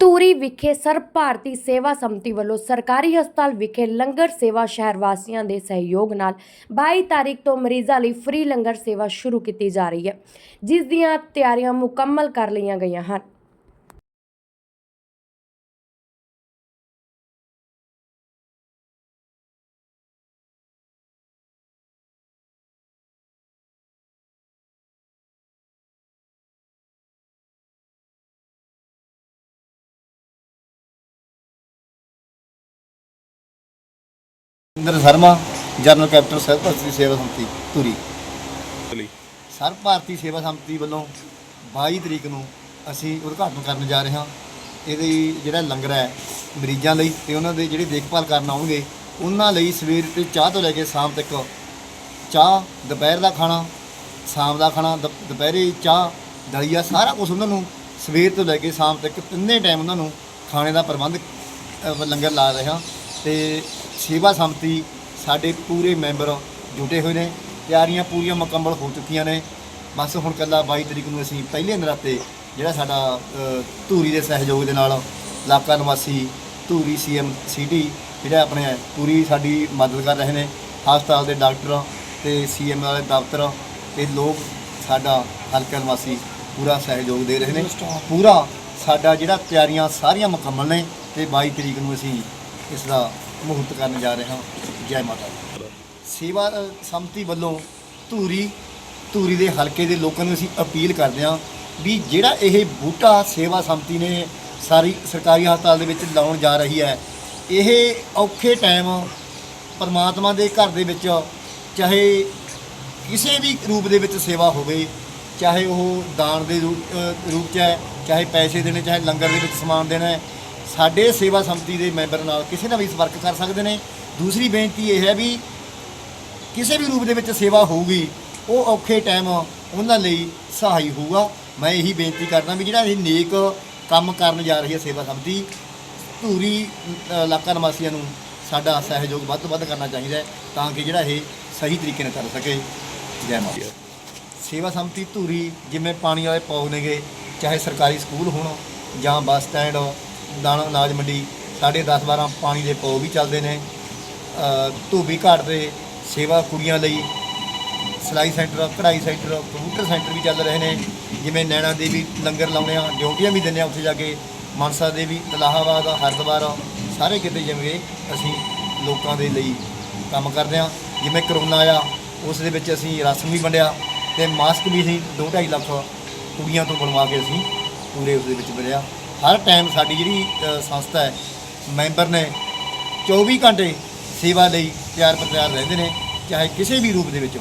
ਧੂਰੀ ਵਿਖੇ ਸਰਬ ਭਾਰਤੀ ਸੇਵਾ ਸੰਮਤੀ ਵੱਲੋਂ ਸਰਕਾਰੀ ਹਸਪਤਾਲ ਵਿਖੇ ਲੰਗਰ ਸੇਵਾ ਸ਼ਹਿਰ ਵਾਸੀਆਂ ਦੇ ਸਹਿਯੋਗ ਨਾਲ 22 ਤਾਰੀਖ ਤੋਂ ਮਰੀਜ਼ਾਂ ਲਈ ਫ੍ਰੀ ਲੰਗਰ ਸੇਵਾ ਸ਼ੁਰੂ ਕੀਤੀ ਜਾ ਰਹੀ ਹੈ, ਜਿਸ ਦੀਆਂ ਤਿਆਰੀਆਂ ਮੁਕੰਮਲ ਕਰ ਲਈਆਂ ਗਈਆਂ ਹਨ। ਇੰਦਰ ਸ਼ਰਮਾ ਜਨਰਲ ਕੈਪਟਨ ਸਰਬ ਭਾਰਤੀ ਸੇਵਾ ਸੰਮਤੀ ਧੂਰੀ। ਲਈ। ਸਰਬ ਭਾਰਤੀ ਸੇਵਾ ਸੰਮਤੀ ਵੱਲੋਂ 22 ਤਰੀਕ ਨੂੰ ਅਸੀਂ ਉਦਘਾਟਨ ਕਰਨ ਜਾ ਰਹੇ ਹਾਂ। ਇਹਦੇ ਜਿਹੜਾ ਲੰਗਰ ਹੈ ਮਰੀਜ਼ਾਂ ਲਈ ਤੇ ਉਹਨਾਂ ਦੇ ਜਿਹੜੇ ਦੇਖਭਾਲ ਕਰਨ ਆਉਣਗੇ ਉਹਨਾਂ ਲਈ ਸਵੇਰ ਤੇ ਚਾਹ ਤੋਂ ਲੈ ਕੇ ਸ਼ਾਮ ਤੱਕ ਚਾਹ ਦੁਪਹਿਰ ਦਾ ਖਾਣਾ ਸ਼ਾਮ ਦਾ ਖਾਣਾ ਦੁਪ- ਦੁਪਹਿਰੇ ਚਾਹ ਦਲੀਆ ਸਾਰਾ ਕੁਝ ਉਹਨਾਂ ਨੂੰ ਸਵੇਰ ਤੋਂ ਲੈ ਕੇ ਸ਼ਾਮ ਤੱਕ ਤਿੰਨੇ ਟਾਈਮ ਉਹਨਾਂ ਨੂੰ ਖਾਣੇ ਦਾ ਪ੍ਰਬੰਧ ਲੰਗਰ ਲਾ ਰਹੇ ਹਾਂ। ਤੇ ਸੇਵਾ ਸੰਮਤੀ ਸਾਡੇ ਪੂਰੇ ਮੈਂਬਰ ਜੁਟੇ ਹੋਏ ਨੇ। ਤਿਆਰੀਆਂ ਪੂਰੀਆਂ ਮੁਕੰਮਲ ਹੋ ਚੁੱਕੀਆਂ ਨੇ। ਬਸ ਹੁਣ ਕੱਲਾ 22 ਤਰੀਕ ਨੂੰ ਅਸੀਂ ਪਹਿਲੇ ਨਰਾਤੇ ਜਿਹੜਾ ਸਾਡਾ ਧੂਰੀ ਦੇ ਸਹਿਯੋਗ ਦੇ ਨਾਲ ਇਲਾਕਾ ਨਿਵਾਸੀ ਧੂਰੀ ਸੀਐਮ ਸਿਟੀ ਜਿਹੜਾ ਆਪਣੇ ਪੂਰੀ ਸਾਡੀ ਮਦਦ ਕਰ ਰਹੇ ਨੇ। ਹਸਪਤਾਲ ਦੇ ਡਾਕਟਰ ਤੇ ਸੀਐਮ ਵਾਲੇ ਦਫ਼ਤਰ ਤੇ ਲੋਕ ਸਾਡਾ ਹਲਕਾ ਨਿਵਾਸੀ ਪੂਰਾ ਸਹਿਯੋਗ ਦੇ ਰਹੇ ਨੇ। ਪੂਰਾ ਸਾਡਾ ਜਿਹੜਾ ਤਿਆਰੀਆਂ ਸਾਰੀਆਂ ਮੁਕੰਮਲ ਨੇ ਤੇ 22 ਤਰੀਕ ਨੂੰ ਅਸੀਂ ਇਸ ਦਾ ਮੁਹੂਰਤ ਕਰਨ ਜਾ ਰਹੇ ਹਾਂ। ਜੈ ਮਾਤਾ ਦੀ। ਸੇਵਾ ਸੰਮਤੀ ਵੱਲੋਂ ਧੂਰੀ ਧੂਰੀ ਦੇ ਹਲਕੇ ਦੇ ਲੋਕਾਂ ਨੂੰ ਅਸੀਂ ਅਪੀਲ ਕਰਦੇ ਹਾਂ ਵੀ ਜਿਹੜਾ ਇਹ ਬੂਟਾ ਸੇਵਾ ਸੰਮਤੀ ਨੇ ਸਾਰੀ ਸਰਕਾਰੀ ਹਸਪਤਾਲ ਦੇ ਵਿੱਚ ਲਾਉਣ ਜਾ ਰਹੀ ਹੈ, ਇਹ ਔਖੇ ਟਾਈਮ ਪਰਮਾਤਮਾ ਦੇ ਘਰ ਦੇ ਵਿੱਚ ਚਾਹੇ ਕਿਸੇ ਵੀ ਰੂਪ ਦੇ ਵਿੱਚ ਸੇਵਾ ਹੋਵੇ, ਚਾਹੇ ਉਹ ਦਾਨ ਦੇ ਰੂਪ ਰੂਪ 'ਚ ਹੈ, ਚਾਹੇ ਪੈਸੇ ਦੇਣੇ, ਚਾਹੇ ਲੰਗਰ ਦੇ ਵਿੱਚ ਸਮਾਨ ਦੇਣਾ ਹੈ ਸਾਡੇ ਸੇਵਾ ਸੰਮਤੀ ਦੇ ਮੈਂਬਰ ਨਾਲ ਕਿਸੇ ਨਾਲ ਵੀ ਸੰਪਰਕ ਕਰ ਸਕਦੇ ਨੇ। ਦੂਸਰੀ ਬੇਨਤੀ ਇਹ ਹੈ ਵੀ ਕਿਸੇ ਵੀ ਰੂਪ ਦੇ ਵਿੱਚ ਸੇਵਾ ਹੋਊਗੀ, ਉਹ ਔਖੇ ਟਾਈਮ ਉਹਨਾਂ ਲਈ ਸਹਾਈ ਹੋਊਗਾ। ਮੈਂ ਇਹੀ ਬੇਨਤੀ ਕਰਦਾ ਵੀ ਜਿਹੜਾ ਇਹ ਨੇਕ ਕੰਮ ਕਰਨ ਜਾ ਰਹੀ ਹੈ ਸੇਵਾ ਸੰਮਤੀ, ਧੂਰੀ ਇਲਾਕਾ ਨਿਵਾਸੀਆਂ ਨੂੰ ਸਾਡਾ ਸਹਿਯੋਗ ਵੱਧ ਤੋਂ ਵੱਧ ਕਰਨਾ ਚਾਹੀਦਾ ਹੈ ਤਾਂ ਕਿ ਜਿਹੜਾ ਇਹ ਸਹੀ ਤਰੀਕੇ ਨਾਲ ਕਰ ਸਕੇ। ਜੈ ਮਾਤਾ ਸੇਵਾ ਸੰਮਤੀ, ਧੂਰੀ ਜਿਵੇਂ ਪਾਣੀ ਵਾਲੇ ਪੌ ਨੇਗੇ, ਚਾਹੇ ਸਰਕਾਰੀ ਸਕੂਲ ਹੋਣ ਜਾਂ ਬੱਸ ਸਟੈਂਡ ਦਾਣਾ ਅਨਾਜ ਮੰਡੀ ਸਾਡੇ 10 12 ਪਾਣੀ ਦੇ ਪੋ ਵੀ ਚੱਲਦੇ ਨੇ। ਅ, ਧੋਬੀ ਘਾਟ ਦੇ ਸੇਵਾ ਕੁੜੀਆਂ ਲਈ ਸਿਲਾਈ ਸੈਂਟਰ ਕਢਾਈ ਸੈਂਟਰ ਕੰਪਿਊਟਰ ਸੈਂਟਰ ਵੀ ਚੱਲ ਰਹੇ ਨੇ। ਜਿਵੇਂ ਨੈਣਾ ਦੇਵੀ ਲੰਗਰ ਲਾਉਣੇ ਆ ਡਿਊਟੀਆਂ ਵੀ ਦਿੰਦੇ ਆ ਉੱਥੇ ਜਾ ਕੇ। ਮਨਸਾ ਦੇਵੀ ਇਲਾਹਾਬਾਦ ਹਰਿਦੁਆਰ ਸਾਰੇ ਕਿਤੇ ਜਿਵੇਂ ਅਸੀਂ ਲੋਕਾਂ ਦੇ ਲਈ ਕੰਮ ਕਰਦੇ ਆ। ਜਿਵੇਂ ਕਰੋਨਾ ਆਇਆ ਉਸ ਦੇ ਵਿੱਚ ਅਸੀਂ ਰਾਸ਼ਨ ਵੀ ਵੰਡਿਆ ਤੇ ਮਾਸਕ ਵੀ ਅਸੀਂ 2.5 ਲੱਖ ਕੁੜੀਆਂ ਤੋਂ ਬਣਵਾ ਕੇ ਅਸੀਂ ਪੂਰੇ ਉਸ ਦੇ ਵਿੱਚ ਵੰਡਿਆ। ਹਰ ਟਾਈਮ ਸਾਡੀ ਜਿਹੜੀ ਅ, ਸੰਸਥਾ ਹੈ ਮੈਂਬਰ ਨੇ 24 ਘੰਟੇ ਸੇਵਾ ਲਈ ਤਿਆਰ ਪ੍ਰਤਿਆਰ ਰਹਿੰਦੇ ਨੇ ਚਾਹੇ ਕਿਸੇ ਵੀ ਰੂਪ ਦੇ ਵਿੱਚ